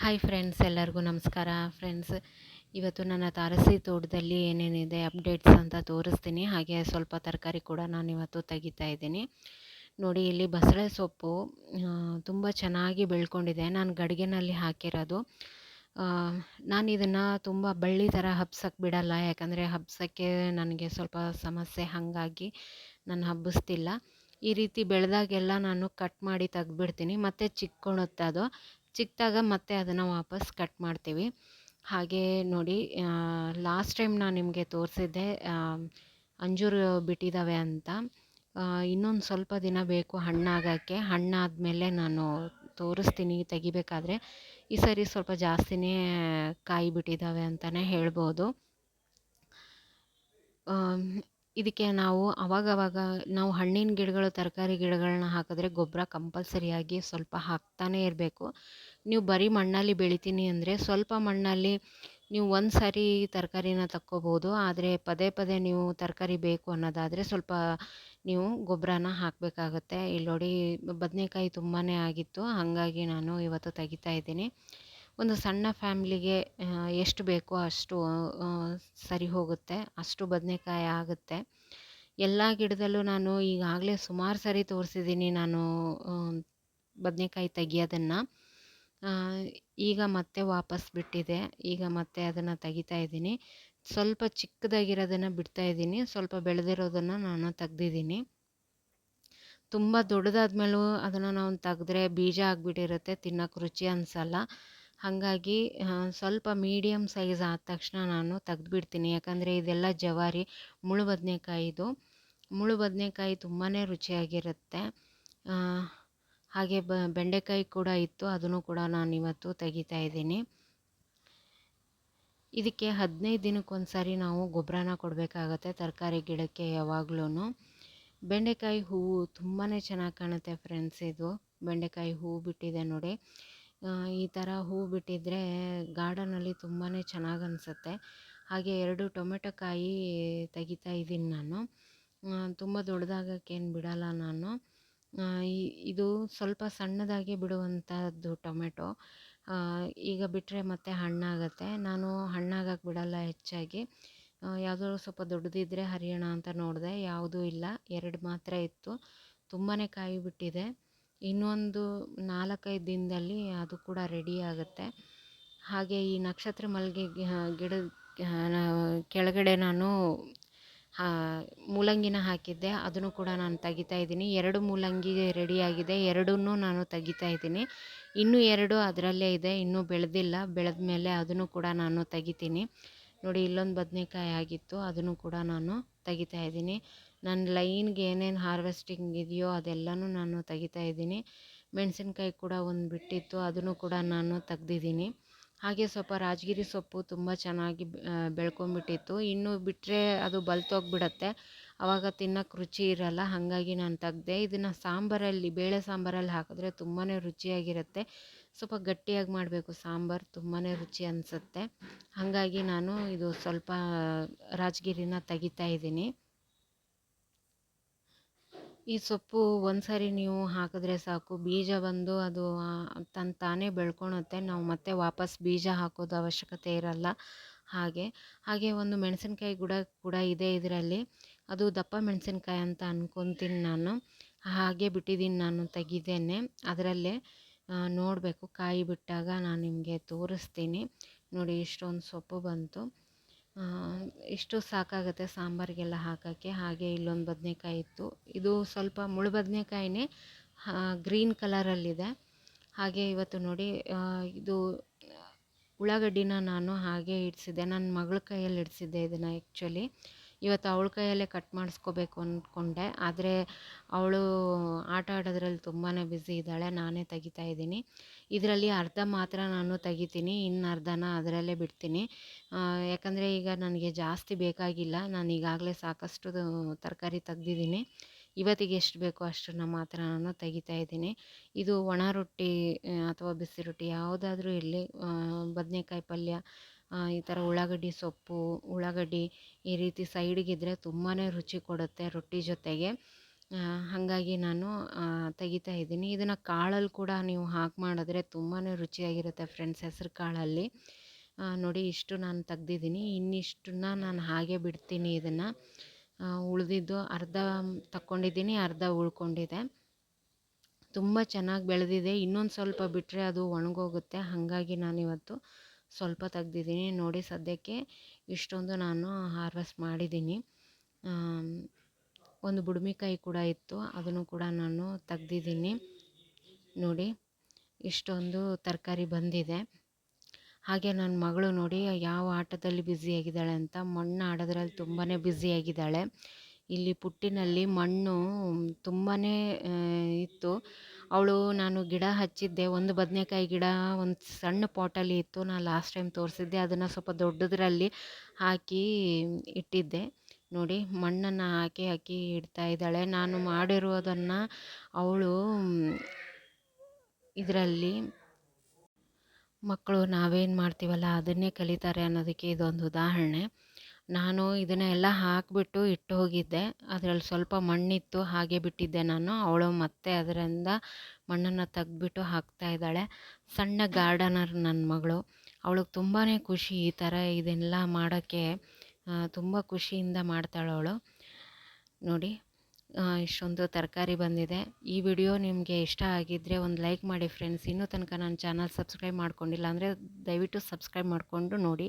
Hi friends ಎಲ್ಲರಿಗೂ ನಮಸ್ಕಾರ. Friends ಇವತ್ತು ನನ್ನ ತಾರಸಿ ತೋಟದಲ್ಲಿ ಏನೇನಿದೆ ಅಪ್ಡೇಟ್ಸ್ ಅಂತ ತೋರಿಸ್ತೀನಿ. ಹಾಗೆ ಸ್ವಲ್ಪ ತರಕಾರಿ ಕೂಡ ನಾನು ಇವತ್ತು ತೆಗಿತಾ ಇದ್ದೀನಿ. ನೋಡಿ, ಇಲ್ಲಿ ಬಸಳೆ ಸೊಪ್ಪು ತುಂಬ ಚೆನ್ನಾಗಿ ಬೆಳ್ಕೊಂಡಿದೆ. ನಾನು ಗಡಿಗೆನಲ್ಲಿ ಹಾಕಿರೋದು. ನಾನು ಇದನ್ನು ತುಂಬ ಬಳ್ಳಿ ಥರ ಹಬ್ಸಕ್ಕೆ ಬಿಡಲ್ಲ. ಯಾಕಂದರೆ ಹಬ್ಸಕ್ಕೆ ನನಗೆ ಸ್ವಲ್ಪ ಸಮಸ್ಯೆ, ಹಾಗಾಗಿ ನಾನು ಹಬ್ಬಿಸ್ತಿಲ್ಲ. ಈ ರೀತಿ ಬೆಳೆದಾಗೆಲ್ಲ ನಾನು ಕಟ್ ಮಾಡಿ ತೆಗ್ದುಬಿಡ್ತೀನಿ. ಮತ್ತು ಚಿಕ್ಕೊಳುತ್ತೆ ಅದು ಚಿಕ್ಕದಾಗ ಮತ್ತೆ ಅದನ್ನು ವಾಪಸ್ ಕಟ್ ಮಾಡ್ತೀವಿ. ಹಾಗೆ ನೋಡಿ ಲಾಸ್ಟ್ ಟೈಮ್ ನಾನು ನಿಮಗೆ ತೋರಿಸಿದ್ದೆ ಅಂಜೂರು ಬಿಟ್ಟಿದ್ದಾವೆ ಅಂತ. ಇನ್ನೊಂದು ಸ್ವಲ್ಪ ದಿನ ಬೇಕು ಹಣ್ಣಾಗೋಕ್ಕೆ ಹಣ್ಣಾದಮೇಲೆ ನಾನು ತೋರಿಸ್ತೀನಿ, ತೆಗಿಬೇಕಾದ್ರೆ. ಈ ಸರಿ ಸ್ವಲ್ಪ ಜಾಸ್ತಿನೇ ಕಾಯಿ ಬಿಟ್ಟಿದ್ದಾವೆ ಅಂತಲೇ ಹೇಳ್ಬೋದು. ಇದಕ್ಕೆ ನಾವು ಅವಾಗವಾಗ ನಾವು ಹಣ್ಣಿನ ಗಿಡಗಳು, ತರಕಾರಿ ಗಿಡಗಳನ್ನ ಹಾಕಿದ್ರೆ ಗೊಬ್ಬರ ಕಂಪಲ್ಸರಿಯಾಗಿ ಸ್ವಲ್ಪ ಹಾಕ್ತಾನೇ ಇರಬೇಕು. ನೀವು ಬರೀ ಮಣ್ಣಲ್ಲಿ ಬೆಳಿತೀನಿ ಅಂದರೆ ಸ್ವಲ್ಪ ಮಣ್ಣಲ್ಲಿ ನೀವು ಒಂದು ಸಾರಿ ತರಕಾರಿನ ತಕ್ಕೋಬೋದು, ಆದರೆ ಪದೇ ಪದೇ ನೀವು ತರಕಾರಿ ಬೇಕು ಅನ್ನೋದಾದರೆ ಸ್ವಲ್ಪ ನೀವು ಗೊಬ್ಬರನ ಹಾಕಬೇಕಾಗತ್ತೆ. ಇಲ್ಲಿ ನೋಡಿ ಬದನೆಕಾಯಿ ತುಂಬಾ ಆಗಿತ್ತು, ಹಾಗಾಗಿ ನಾನು ಇವತ್ತು ತೆಗಿತಾ ಇದ್ದೀನಿ. ಒಂದು ಸಣ್ಣ ಫ್ಯಾಮ್ಲಿಗೆ ಎಷ್ಟು ಬೇಕೋ ಅಷ್ಟು ಸರಿ ಹೋಗುತ್ತೆ, ಅಷ್ಟು ಬದನೆಕಾಯಿ ಆಗುತ್ತೆ. ಎಲ್ಲ ಗಿಡದಲ್ಲೂ ನಾನು ಈಗಾಗಲೇ ಸುಮಾರು ಸರಿ ತೋರಿಸಿದ್ದೀನಿ ನಾನು ಬದನೆಕಾಯಿ ತೆಗಿಯೋದನ್ನು. ಈಗ ಮತ್ತೆ ವಾಪಸ್ ಬಿಟ್ಟಿದೆ. ಈಗ ಮತ್ತೆ ಅದನ್ನು ತೆಗಿತಾ ಇದ್ದೀನಿ. ಸ್ವಲ್ಪ ಚಿಕ್ಕದಾಗಿರೋದನ್ನು ಬಿಡ್ತಾ ಇದ್ದೀನಿ. ಸ್ವಲ್ಪ ಬೆಳೆದಿರೋದನ್ನು ನಾನು ತೆಗ್ದಿದ್ದೀನಿ. ತುಂಬ ದೊಡ್ಡದಾದ ಮೇಲೂ ಅದನ್ನು ನಾವು ತೆಗೆದ್ರೆ ಬೀಜ ಆಗಿಬಿಟ್ಟಿರುತ್ತೆ, ತಿನ್ನೋಕೆ ರುಚಿ ಅನಿಸಲ್ಲ. ಹಾಗಾಗಿ ಸ್ವಲ್ಪ ಮೀಡಿಯಮ್ ಸೈಜ್ ಆದ ತಕ್ಷಣ ನಾನು ತೆಗೆದ್ಬಿಡ್ತೀನಿ. ಯಾಕಂದರೆ ಇದೆಲ್ಲ ಜವಾರಿ ಮುಳು ಬದನೆಕಾಯಿದು ಮುಳು ಬದನೆಕಾಯಿ ತುಂಬಾ ರುಚಿಯಾಗಿರುತ್ತೆ ಹಾಗೆ ಬ, ಬೆಂಡೆಕಾಯಿ ಕೂಡ ಇತ್ತು, ಅದನ್ನು ಕೂಡ ನಾನು ಇವತ್ತು ತೆಗಿತಾ ಇದ್ದೀನಿ. ಇದಕ್ಕೆ ಹದಿನೈದು ದಿನಕ್ಕೊಂದು ಸಾರಿ ನಾವು ಗೊಬ್ಬರನ ಕೊಡಬೇಕಾಗತ್ತೆ, ತರಕಾರಿ ಗಿಡಕ್ಕೆ ಯಾವಾಗ್ಲೂ ಬೆಂಡೆಕಾಯಿ ಹೂವು ತುಂಬಾ ಚೆನ್ನಾಗಿ ಕಾಣುತ್ತೆ ಫ್ರೆಂಡ್ಸ್ ಇದು. ಬೆಂಡೆಕಾಯಿ ಹೂವು ಬಿಟ್ಟಿದೆ ನೋಡಿ. ಈ ಥರ ಹೂವು ಬಿಟ್ಟಿದ್ರೆ ಗಾರ್ಡನಲ್ಲಿ ತುಂಬಾ ಚೆನ್ನಾಗಿ ಅನಿಸುತ್ತೆ. ಹಾಗೆ ಎರಡು ಟೊಮೆಟೊ ಕಾಯಿ ತೆಗಿತಾ ಇದ್ದೀನಿ ನಾನು. ತುಂಬ ದೊಡ್ಡದಾಗಕ್ಕೇನು ಬಿಡಲ್ಲ ನಾನು. ಇದು ಸ್ವಲ್ಪ ಸಣ್ಣದಾಗಿ ಬಿಡುವಂಥದ್ದು ಟೊಮೆಟೊ. ಈಗ ಬಿಟ್ಟರೆ ಮತ್ತೆ ಹಣ್ಣಾಗತ್ತೆ ನಾನು ಹಣ್ಣಾಗಕ್ಕೆ ಬಿಡಲ್ಲ ಹೆಚ್ಚಾಗಿ. ಯಾವುದಾದ್ರು ಸ್ವಲ್ಪ ದೊಡ್ಡದಿದ್ದರೆ ಹರಿಯೋಣ ಅಂತ ನೋಡಿದೆ. ಯಾವುದೂ ಇಲ್ಲ. ಎರಡು ಮಾತ್ರ ಇತ್ತು. ತುಂಬಾ ಕಾಯಿ ಬಿಟ್ಟಿದೆ ಇನ್ನೊಂದು ನಾಲ್ಕೈದು ದಿನದಲ್ಲಿ ಅದು ಕೂಡ ರೆಡಿ ಆಗುತ್ತೆ. ಹಾಗೆ ಈ ನಕ್ಷತ್ರ ಮಲ್ಲಿಗೆ ಗಿಡ ಕೆಳಗಡೆ ನಾನು ಮೂಲಂಗಿನ ಹಾಕಿದ್ದೆ, ಅದನ್ನು ಕೂಡ ನಾನು ತೆಗಿತಾ ಇದ್ದೀನಿ. ಎರಡು ಮೂಲಂಗಿ ರೆಡಿಯಾಗಿದೆ, ಎರಡನ್ನೂ ನಾನು ತೆಗಿತಾ ಇದ್ದೀನಿ. ಇನ್ನೂ ಎರಡು ಅದರಲ್ಲೇ ಇದೆ, ಇನ್ನೂ ಬೆಳೆದಿಲ್ಲ. ಬೆಳೆದ ಮೇಲೆ ಅದನ್ನು ಕೂಡ ನಾನು ತೆಗಿತೀನಿ. ನೋಡಿ, ಇಲ್ಲೊಂದು ಬದನೆಕಾಯಿ ಆಗಿತ್ತು, ಅದನ್ನು ಕೂಡ ನಾನು ತೆಗಿತಾ ಇದ್ದೀನಿ. ನನ್ನ ಲೈನ್ಗೆ ಏನೇನು ಹಾರ್ವೆಸ್ಟಿಂಗ್ ಇದೆಯೋ ಅದೆಲ್ಲನೂ ನಾನು ತೆಗಿತಾ ಇದ್ದೀನಿ. ಮೆಣಸಿನ್ಕಾಯಿ ಕೂಡ ಒಂದು ಬಿಟ್ಟಿತ್ತು, ಅದನ್ನು ಕೂಡ ನಾನು ತೆಗ್ದಿದ್ದೀನಿ. ಹಾಗೆ ಸ್ವಲ್ಪ ರಾಜಗಿರಿ ಸೊಪ್ಪು ತುಂಬ ಚೆನ್ನಾಗಿ ಬೆಳ್ಕೊಂಬಿಟ್ಟಿತ್ತು. ಇನ್ನು ಬಿಟ್ಟರೆ ಅದು ಬಲ್ತೋಗ್ಬಿಡತ್ತೆ. ಅವಾಗ ತಿನ್ನೋಕೆ ರುಚಿ ಇರಲ್ಲ, ಹಾಗಾಗಿ ನಾನು ತೆಗ್ದೆ. ಇದನ್ನು ಸಾಂಬಾರಲ್ಲಿ, ಬೇಳೆ ಸಾಂಬಾರಲ್ಲಿ ಹಾಕಿದ್ರೆ ತುಂಬಾ ರುಚಿಯಾಗಿರುತ್ತೆ. ಸ್ವಲ್ಪ ಗಟ್ಟಿಯಾಗಿ ಮಾಡಬೇಕು ಸಾಂಬಾರು ತುಂಬಾ ರುಚಿ ಅನಿಸುತ್ತೆ. ಹಾಗಾಗಿ ನಾನು ಇದು ಸ್ವಲ್ಪ ರಾಜಗಿರಿನ ತೆಗಿತಾ ಇದ್ದೀನಿ. ಈ ಸೊಪ್ಪು ಒಂದು ಸಾರಿ ನೀವು ಹಾಕಿದ್ರೆ ಸಾಕು. ಬೀಜ ಬಂದು ಅದು ತನ್ನ ತಾನೇ ಬೆಳ್ಕೊಳುತ್ತೆ ನಾವು ಮತ್ತೆ ವಾಪಸ್ ಬೀಜ ಹಾಕೋದು ಅವಶ್ಯಕತೆ ಇರಲ್ಲ. ಹಾಗೆ ಹಾಗೆ ಒಂದು ಮೆಣಸಿನ್ಕಾಯಿ ಗಿಡ ಕೂಡ ಇದೆ ಇದರಲ್ಲಿ. ಅದು ದಪ್ಪ ಮೆಣಸಿನ್ಕಾಯಿ ಅಂತ ಅಂದ್ಕೊತೀನಿ ನಾನು. ಹಾಗೆ ಬಿಟ್ಟಿದ್ದೀನಿ ನಾನು ತೆಗಿದೇನೆ. ಅದರಲ್ಲೇ ನೋಡಬೇಕು. ಕಾಯಿ ಬಿಟ್ಟಾಗ ನಾನು ನಿಮಗೆ ತೋರಿಸ್ತೀನಿ. ನೋಡಿ, ಇಷ್ಟೊಂದು ಸೊಪ್ಪು ಬಂತು. ಇಷ್ಟು ಸಾಕಾಗುತ್ತೆ ಸಾಂಬಾರಿಗೆಲ್ಲ ಹಾಕೋಕ್ಕೆ. ಹಾಗೆ ಇಲ್ಲೊಂದು ಬದನೆಕಾಯಿ ಇತ್ತು. ಇದು ಸ್ವಲ್ಪ ಮುಳು ಬದನೆಕಾಯಿನೇ ಗ್ರೀನ್ ಕಲರಲ್ಲಿದೆ. ಹಾಗೆ ಇವತ್ತು ನೋಡಿ ಇದು ಉಳ್ಳಾಗಡ್ಡಿನ ನಾನು ಹಾಗೆ ಇಡಿಸಿದ್ದೆ. ನನ್ನ ಮಗಳ ಕೈಯಲ್ಲಿ ಇಡಿಸಿದ್ದೆ ಇದನ್ನು ಆ್ಯಕ್ಚುಲಿ ಇವತ್ತು ಅವಳ ಕೈಯಲ್ಲೇ ಕಟ್ ಮಾಡಿಸ್ಕೋಬೇಕು ಅಂದ್ಕೊಂಡೆ ಆದರೆ ಅವಳು ಆಟ ಆಡೋದ್ರಲ್ಲಿ ತುಂಬಾ ಬ್ಯುಸಿ ಇದ್ದಾಳೆ. ನಾನೇ ತೆಗಿತಾ ಇದ್ದೀನಿ. ಇದರಲ್ಲಿ ಅರ್ಧ ಮಾತ್ರ ನಾನು ತೆಗಿತೀನಿ. ಇನ್ನು ಅರ್ಧನ ಅದರಲ್ಲೇ ಬಿಡ್ತೀನಿ. ಯಾಕಂದರೆ ಈಗ ನನಗೆ ಜಾಸ್ತಿ ಬೇಕಾಗಿಲ್ಲ. ನಾನು ಈಗಾಗಲೇ ಸಾಕಷ್ಟು ತರಕಾರಿ ತೆಗ್ದಿದ್ದೀನಿ. ಇವತ್ತಿಗೆ ಎಷ್ಟು ಬೇಕೋ ಅಷ್ಟನ್ನು ಮಾತ್ರ ನಾನು ತೆಗಿತಾ ಇದ್ದೀನಿ. ಇದು ಒಣ ರೊಟ್ಟಿ ಅಥವಾ ಬಿಸಿ ರೊಟ್ಟಿ ಯಾವುದಾದ್ರೂ ಇರಲಿ. ಬದನೇಕಾಯಿ ಪಲ್ಯ ಈ ಥರ ಉಳ್ಳಾಗಡ್ಡಿ ಸೊಪ್ಪು, ಉಳ್ಳಾಗಡ್ಡಿ ಈ ರೀತಿ ಸೈಡಿಗಿದ್ರೆ ತುಂಬಾ ರುಚಿ ಕೊಡುತ್ತೆ ರೊಟ್ಟಿ ಜೊತೆಗೆ. ಹಾಗಾಗಿ ನಾನು ತೆಗಿತಾ ಇದ್ದೀನಿ. ಇದನ್ನು ಕಾಳಲ್ಲಿ ಕೂಡ ನೀವು ಹಾಕಿ ಮಾಡಿದ್ರೆ ತುಂಬಾ ರುಚಿಯಾಗಿರುತ್ತೆ ಫ್ರೆಂಡ್ಸ್ ಹೆಸ್ರು ಕಾಳಲ್ಲಿ. ನೋಡಿ ಇಷ್ಟು ನಾನು ತೆಗ್ದಿದ್ದೀನಿ. ಇನ್ನಿಷ್ಟನ್ನ ನಾನು ಹಾಗೆ ಬಿಡ್ತೀನಿ ಇದನ್ನು. ಉಳಿದಿದ್ದು ಅರ್ಧ ತಕ್ಕೊಂಡಿದ್ದೀನಿ, ಅರ್ಧ ಉಳ್ಕೊಂಡಿದೆ. ತುಂಬ ಚೆನ್ನಾಗಿ ಬೆಳೆದಿದೆ. ಇನ್ನೊಂದು ಸ್ವಲ್ಪ ಬಿಟ್ಟರೆ ಅದು ಒಣಗೋಗುತ್ತೆ. ಹಾಗಾಗಿ ನಾನಿವತ್ತು ಸ್ವಲ್ಪ ತೆಗ್ದಿದ್ದೀನಿ. ನೋಡಿ ಸದ್ಯಕ್ಕೆ ಇಷ್ಟೊಂದು ನಾನು ಹಾರ್ವೆಸ್ಟ್ ಮಾಡಿದ್ದೀನಿ. ಒಂದು ಬುಡುಮಿಕಾಯಿ ಕೂಡ ಇತ್ತು. ಅದನ್ನು ಕೂಡ ನಾನು ತೆಗ್ದಿದ್ದೀನಿ. ನೋಡಿ, ಇಷ್ಟೊಂದು ತರಕಾರಿ ಬಂದಿದೆ. ಹಾಗೆ ನನ್ನ ಮಗಳು ನೋಡಿ ಯಾವ ಆಟದಲ್ಲಿ ಬ್ಯುಸಿಯಾಗಿದ್ದಾಳೆ ಅಂತ. ಮಣ್ಣು ಆಡೋದ್ರಲ್ಲಿ ತುಂಬಾ ಬ್ಯುಸಿಯಾಗಿದ್ದಾಳೆ ಇಲ್ಲಿ ಪುಟ್ಟಿನಲ್ಲಿ ಮಣ್ಣು ತುಂಬಾ ಇತ್ತು. ಅವಳು ನಾನು ಗಿಡ ಹಚ್ಚಿದ್ದೆ. ಒಂದು ಬದನೆಕಾಯಿ ಗಿಡ, ಒಂದು ಸಣ್ಣ ಪಾಟಲ್ಲಿ ಇತ್ತು. ನಾನು ಲಾಸ್ಟ್ ಟೈಮ್ ತೋರಿಸಿದ್ದೆ. ಅದನ್ನು ಸ್ವಲ್ಪ ದೊಡ್ಡದರಲ್ಲಿ ಹಾಕಿ ಇಟ್ಟಿದ್ದೆ. ನೋಡಿ, ಮಣ್ಣನ್ನು ಹಾಕಿ ಹಾಕಿ ಇಡ್ತಾ ಇದ್ದಾಳೆ. ನಾನು ಮಾಡಿರೋದನ್ನು ಅವಳು, ಇದರಲ್ಲಿ ಮಕ್ಕಳು ನಾವೇನು ಮಾಡ್ತೀವಲ್ಲ, ಅದನ್ನೇ ಕಲಿತಾರೆ ಅನ್ನೋದಕ್ಕೆ ಇದೊಂದು ಉದಾಹರಣೆ. ನಾನು ಇದನ್ನೆಲ್ಲ ಹಾಕಿಬಿಟ್ಟು ಇಟ್ಟು ಹೋಗಿದ್ದೆ. ಅದರಲ್ಲಿ ಸ್ವಲ್ಪ ಮಣ್ಣಿತ್ತು, ಹಾಗೆ ಬಿಟ್ಟಿದ್ದೆ ನಾನು. ಅವಳು ಮತ್ತೆ ಅದರಿಂದ ಮಣ್ಣನ್ನು ತೆಗ್ದುಬಿಟ್ಟು ಹಾಕ್ತಾ ಇದ್ದಾಳೆ. ಸಣ್ಣ ಗಾರ್ಡನರ್ ನನ್ನ ಮಗಳು. ಅವಳಿಗೆ ತುಂಬಾ ಖುಷಿ ಈ ಥರ ಇದೆಲ್ಲ ಮಾಡೋಕ್ಕೆ ತುಂಬ ಖುಷಿಯಿಂದ ಮಾಡ್ತಾಳೆ ಅವಳು. ನೋಡಿ ಇಷ್ಟೊಂದು ತರಕಾರಿ ಬಂದಿದೆ. ಈ ವಿಡಿಯೋ ನಿಮಗೆ ಇಷ್ಟ ಆಗಿದ್ದರೆ ಒಂದು ಲೈಕ್ ಮಾಡಿ ಫ್ರೆಂಡ್ಸ್. ಇನ್ನೂ ತನಕ ನನ್ನ ಚಾನಲ್ ಸಬ್ಸ್ಕ್ರೈಬ್ ಮಾಡ್ಕೊಂಡಿಲ್ಲ ಅಂದರೆ ದಯವಿಟ್ಟು ಸಬ್ಸ್ಕ್ರೈಬ್ ಮಾಡಿಕೊಂಡು ನೋಡಿ.